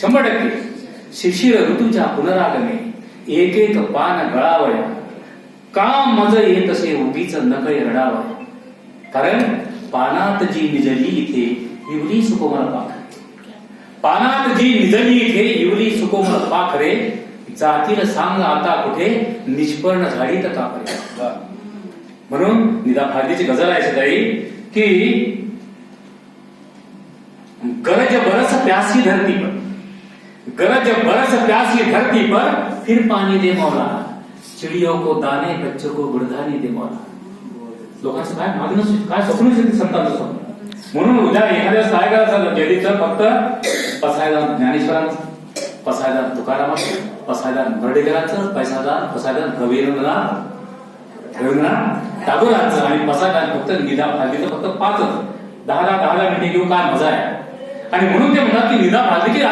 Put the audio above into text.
शंभर टक्के. शिशिर ऋतूच्या पुनरागमे एक एक पान गळावया. का मज येत असे उगीच नकळे रडावया कारण पानात जी निजली इथे इवली सुकोमल पाखरे पानात जी निजली इथे इवली सुकोमल पाखरे जातील सांग आता कुठे निष्पर्ण झाडीत कापरे म्हणून निदा फायदेची गजल आहे सदाई की गरज बरस प्यासी धरती पर गरज बरस प्यासी धरती पर फिर पाणी दे मौला। चिड़ियों को दाने बच्चों को गुडधानी दे मौला। लोकांचं काय मागणं काय स्वप्न असेल संतांचं स्वप्न म्हणून उद्या एखाद्या काय करायचं जयदीचं फक्त पसायदान ज्ञानेश्वरांचं पसायदान तुकारामाचं पसायदान बर्डेकरांचं पैसादान पसायदान रवींद्रनाथ रवींद्रनाथ टागोरांचं आणि पसायदान फक्त निदा फालकीचं फक्त पाचच दहा दहा दहा दहा मिनिटे घेऊन काय मजा आहे? आणि म्हणून ते म्हणतात की निदा फालकी